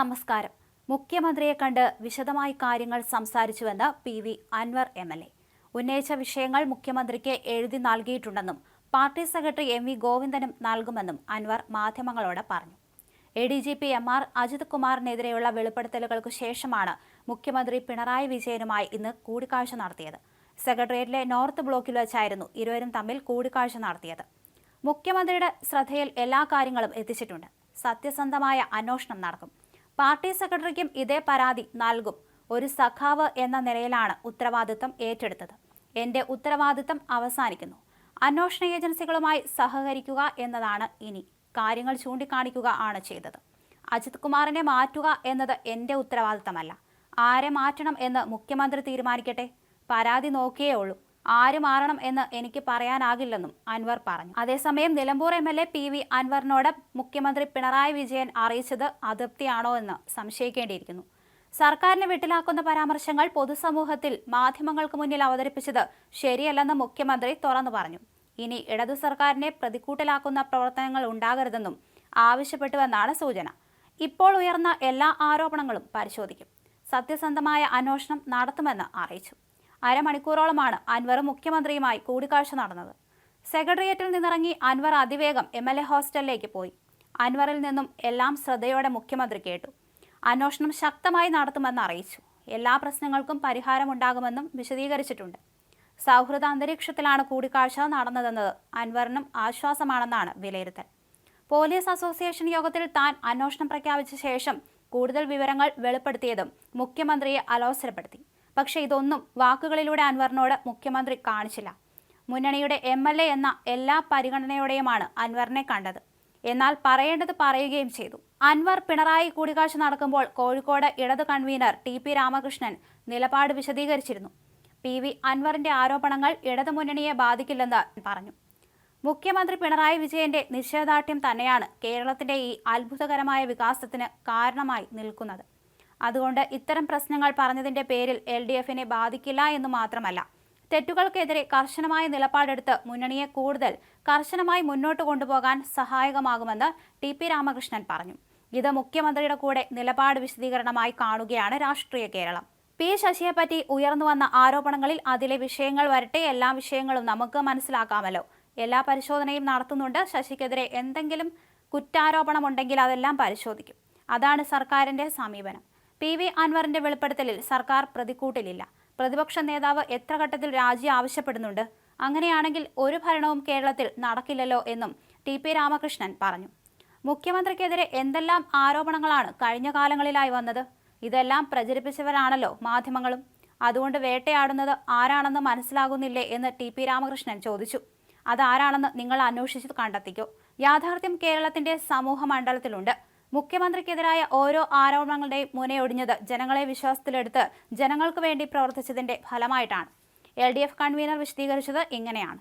നമസ്കാരം. മുഖ്യമന്ത്രിയെ കണ്ട് വിശദമായി കാര്യങ്ങൾ സംസാരിച്ചുവെന്ന് P V Anvar M L A. ഉന്നയിച്ച വിഷയങ്ങൾ മുഖ്യമന്ത്രിക്ക് എഴുതി നൽകിയിട്ടുണ്ടെന്നും പാർട്ടി സെക്രട്ടറി എം വി ഗോവിന്ദനും നൽകുമെന്നും അൻവർ മാധ്യമങ്ങളോട് പറഞ്ഞു. A D G P M R Ajith കുമാറിനെതിരെയുള്ള വെളിപ്പെടുത്തലുകൾക്ക് ശേഷമാണ് മുഖ്യമന്ത്രി പിണറായി വിജയനുമായി ഇന്ന് കൂടിക്കാഴ്ച നടത്തിയത്. സെക്രട്ടേറിയറ്റിലെ നോർത്ത് ബ്ലോക്കിൽ വെച്ചായിരുന്നു ഇരുവരും തമ്മിൽ കൂടിക്കാഴ്ച നടത്തിയത്. മുഖ്യമന്ത്രിയുടെ ശ്രദ്ധയിൽ എല്ലാ കാര്യങ്ങളും എത്തിച്ചിട്ടുണ്ട്. സത്യസന്ധമായ അന്വേഷണം നടക്കും. പാർട്ടി സെക്രട്ടറിക്കും ഇതേ പരാതി നൽകും. ഒരു സഖാവ് എന്ന നിലയിലാണ് ഉത്തരവാദിത്തം ഏറ്റെടുത്തത്. എന്റെ ഉത്തരവാദിത്തം അവസാനിക്കുന്നു. അന്വേഷണ ഏജൻസികളുമായി സഹകരിക്കുക എന്നതാണ് ഇനി. കാര്യങ്ങൾ ചൂണ്ടിക്കാണിക്കുക ആണ് ചെയ്തത്. അജിത് കുമാറിനെ മാറ്റുക എന്നത് എന്റെ ഉത്തരവാദിത്തമല്ല. ആരെ മാറ്റണം എന്ന് മുഖ്യമന്ത്രി തീരുമാനിക്കട്ടെ? പരാതി നോക്കിയേ ഉള്ളൂ. ആര് മാറണം എന്ന് എനിക്ക് പറയാനാകില്ലെന്നും അൻവർ പറഞ്ഞു. അതേസമയം Nilambur M L A P V അൻവറിനോട് മുഖ്യമന്ത്രി പിണറായി വിജയൻ അറിയിച്ചത് അതൃപ്തിയാണോ എന്ന് സംശയിക്കേണ്ടിയിരിക്കുന്നു. സർക്കാരിനെ വിട്ടിലാക്കുന്ന പരാമർശങ്ങൾ പൊതുസമൂഹത്തിൽ മാധ്യമങ്ങൾക്ക് മുന്നിൽ അവതരിപ്പിച്ചത് ശരിയല്ലെന്ന് മുഖ്യമന്ത്രി തുറന്നു പറഞ്ഞു. ഇനി ഇടതു സർക്കാരിനെ പ്രതിക്കൂട്ടിലാക്കുന്ന പ്രവർത്തനങ്ങൾ ഉണ്ടാകരുതെന്നും ആവശ്യപ്പെട്ടുവെന്നാണ് സൂചന. ഇപ്പോൾ ഉയർന്ന എല്ലാ ആരോപണങ്ങളും പരിശോധിക്കും. സത്യസന്ധമായ അന്വേഷണം നടത്തുമെന്ന് അറിയിച്ചു. അരമണിക്കൂറോളമാണ് അൻവർ മുഖ്യമന്ത്രിയുമായി കൂടിക്കാഴ്ച നടന്നത്. സെക്രട്ടേറിയറ്റിൽ നിന്നിറങ്ങി അൻവർ അതിവേഗം എം എൽ എ ഹോസ്റ്റലിലേക്ക് പോയി. അൻവറിൽ നിന്നും എല്ലാം ശ്രദ്ധയോടെ മുഖ്യമന്ത്രി കേട്ടു. അന്വേഷണം ശക്തമായി നടത്തുമെന്ന് അറിയിച്ചു. എല്ലാ പ്രശ്നങ്ങൾക്കും പരിഹാരമുണ്ടാകുമെന്നും വിശദീകരിച്ചിട്ടുണ്ട്. സൗഹൃദ അന്തരീക്ഷത്തിലാണ് കൂടിക്കാഴ്ച നടന്നതെന്നത് അൻവറിനും ആശ്വാസമാണെന്നാണ് വിലയിരുത്തൽ. പോലീസ് അസോസിയേഷൻ യോഗത്തിൽ താൻ അന്വേഷണം പ്രഖ്യാപിച്ച ശേഷം കൂടുതൽ വിവരങ്ങൾ വെളിപ്പെടുത്തിയതും മുഖ്യമന്ത്രിയെ അലോസരപ്പെടുത്തി. പക്ഷേ ഇതൊന്നും വാക്കുകളിലൂടെ അൻവറിനോട് മുഖ്യമന്ത്രി കാണിച്ചില്ല. മുന്നണിയുടെ എം എൽ എ എന്ന എല്ലാ പരിഗണനയോടെയുമാണ് അൻവറിനെ കണ്ടത്. എന്നാൽ പറയേണ്ടത് പറയുകയും ചെയ്തു. അൻവർ പിണറായി കൂടിക്കാഴ്ച നടക്കുമ്പോൾ കോഴിക്കോട് ഇടത് കൺവീനർ ടി പി രാമകൃഷ്ണൻ നിലപാട് വിശദീകരിച്ചിരുന്നു. പി വി അൻവറിന്റെ ആരോപണങ്ങൾ ഇടതുമുന്നണിയെ ബാധിക്കില്ലെന്ന് പറഞ്ഞു. മുഖ്യമന്ത്രി പിണറായി വിജയന്റെ നിശ്ചയദാർഢ്യം തന്നെയാണ് കേരളത്തിന്റെ ഈ അത്ഭുതകരമായ വികാസത്തിന് കാരണമായി നിൽക്കുന്നത്. അതുകൊണ്ട് ഇത്തരം പ്രശ്നങ്ങൾ പറഞ്ഞതിന്റെ പേരിൽ എൽ ഡി എഫിനെ ബാധിക്കില്ല എന്ന് മാത്രമല്ല. തെറ്റുകൾക്കെതിരെ കർശനമായ നിലപാടെടുത്ത് മുന്നണിയെ കൂടുതൽ കർശനമായി മുന്നോട്ട് കൊണ്ടുപോകാൻ സഹായകമാകുമെന്ന് ടി പി രാമകൃഷ്ണൻ പറഞ്ഞു. ഇത് മുഖ്യമന്ത്രിയുടെ കൂടെ നിലപാട് വിശദീകരണമായി കാണുകയാണ് രാഷ്ട്രീയ കേരളം. പി ശശിയെപ്പറ്റി ഉയർന്നു വന്ന ആരോപണങ്ങളിൽ അതിലെ വിഷയങ്ങൾ വരട്ടെ എല്ലാ വിഷയങ്ങളും നമുക്ക് മനസ്സിലാക്കാമല്ലോ. എല്ലാ പരിശോധനയും നടത്തുന്നുണ്ട്. ശശിക്കെതിരെ എന്തെങ്കിലും കുറ്റാരോപണമുണ്ടെങ്കിൽ അതെല്ലാം പരിശോധിക്കും. അതാണ് സർക്കാരിന്റെ സമീപനം. പി വി അൻവറിന്റെ വെളിപ്പെടുത്തലിൽ സർക്കാർ പ്രതിക്കൂട്ടിലില്ല. പ്രതിപക്ഷ നേതാവ് എത്ര ഘട്ടത്തിൽ രാജി ആവശ്യപ്പെടുന്നുണ്ട്? അങ്ങനെയാണെങ്കിൽ ഒരു ഭരണവും കേരളത്തിൽ നടക്കില്ലല്ലോ എന്നും ടി പി രാമകൃഷ്ണൻ പറഞ്ഞു. മുഖ്യമന്ത്രിക്കെതിരെ എന്തെല്ലാം ആരോപണങ്ങളാണ് കഴിഞ്ഞ കാലങ്ങളിലായി വന്നത്? ഇതെല്ലാം പ്രചരിപ്പിച്ചവരാണല്ലോ മാധ്യമങ്ങളും. അതുകൊണ്ട് വേട്ടയാടുന്നത് ആരാണെന്ന് മനസ്സിലാകുന്നില്ലേ എന്ന് ടി പി രാമകൃഷ്ണൻ ചോദിച്ചു. അതാരാണെന്ന് നിങ്ങൾ അന്വേഷിച്ച് കണ്ടെത്തിക്കൂ. യാഥാർത്ഥ്യം കേരളത്തിന്റെ സമൂഹ മണ്ഡലത്തിലുണ്ട്. മുഖ്യമന്ത്രിക്കെതിരായ ഓരോ ആരോപണങ്ങളുടെയും മുനയൊടിഞ്ഞത് ജനങ്ങളെ വിശ്വാസത്തിലെടുത്ത് ജനങ്ങൾക്ക് വേണ്ടി പ്രവർത്തിച്ചതിന്റെ ഫലമായിട്ടാണ്. എൽ കൺവീനർ വിശദീകരിച്ചത് ഇങ്ങനെയാണ്.